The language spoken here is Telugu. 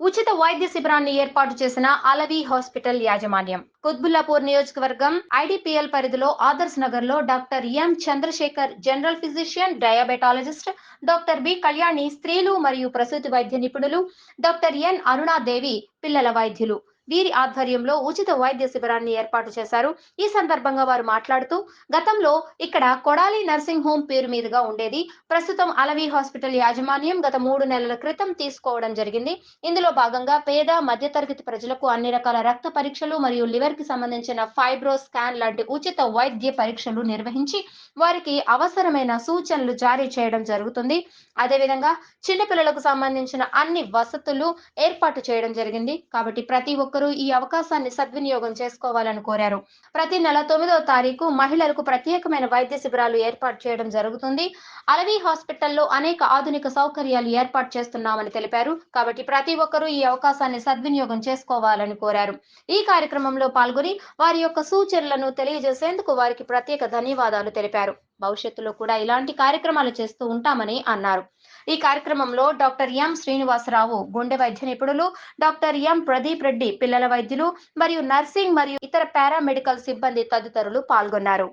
ఉచిత వైద్య శిబిరాన్ని ఏర్పాటు చేసిన అలవి హాస్పిటల్ యాజమాన్యం. కుత్బుల్లాపూర్ నియోజకవర్గం ఐడిపిఎల్ పరిధిలో ఆదర్శ్ నగర్లో doctor M Chandrashekar general physician diabetologist doctor B Kalyani స్త్రీలు మరియు ప్రసూతి వైద్య నిపుణులు డాక్టర్ ఎన్ అరుణాదేవి పిల్లల వైద్యులు. వీరి ఆధ్వర్యంలో ఉచిత వైద్య శిబిరాన్ని ఏర్పాటు చేశారు. ఈ సందర్భంగా వారు మాట్లాడుతూ గతంలో ఇక్కడ కొడాలి నర్సింగ్ హోమ్ పేరు మీదుగా ఉండేది. ప్రస్తుతం అలవి హాస్పిటల్ యాజమాన్యం గత మూడు నెలల క్రితం తీసుకోవడం జరిగింది. ఇందులో భాగంగా పేద మధ్యతరగతి ప్రజలకు అన్ని రకాల రక్త పరీక్షలు మరియు లివర్కి సంబంధించిన ఫైబ్రో స్కాన్ లాంటి ఉచిత వైద్య పరీక్షలు నిర్వహించి వారికి అవసరమైన సూచనలు జారీ చేయడం జరుగుతుంది. అదేవిధంగా చిన్నపిల్లలకు సంబంధించిన అన్ని వసతులు ఏర్పాటు చేయడం జరిగింది. కాబట్టి ప్రతి ఒక్కరూ ఈ అవకాశాన్ని సద్వినియోగం చేసుకోవాలని కోరారు. ప్రతి నెల తొమ్మిదవ తారీఖు మహిళలకు ప్రత్యేకమైన వైద్య శిబిరాలు ఏర్పాటు చేయడం జరుగుతుంది. అలవి హాస్పిటల్లో అనేక ఆధునిక సౌకర్యాలు ఏర్పాటు చేస్తున్నామని తెలిపారు. కాబట్టి ప్రతి ఒక్కరూ ఈ అవకాశాన్ని సద్వినియోగం చేసుకోవాలని కోరారు. ఈ కార్యక్రమంలో పాల్గొని వారి యొక్క సూచనలను తెలియజేసేందుకు వారికి ప్రత్యేక ధన్యవాదాలు తెలిపారు. భవిష్యత్తులో కూడా ఇలాంటి కార్యక్రమాలు చేస్తూ ఉంటామని అన్నారు. ఈ కార్యక్రమంలో డాక్టర్ ఎం శ్రీనివాసరావు గుండె వైద్య నిపుణులు డాక్టర్ ఎం ప్రదీప్ రెడ్డి పిల్లల వైద్యులు మరియు నర్సింగ్ మరియు ఇతర పారామెడికల్ సిబ్బంది తదితరులు పాల్గొన్నారు.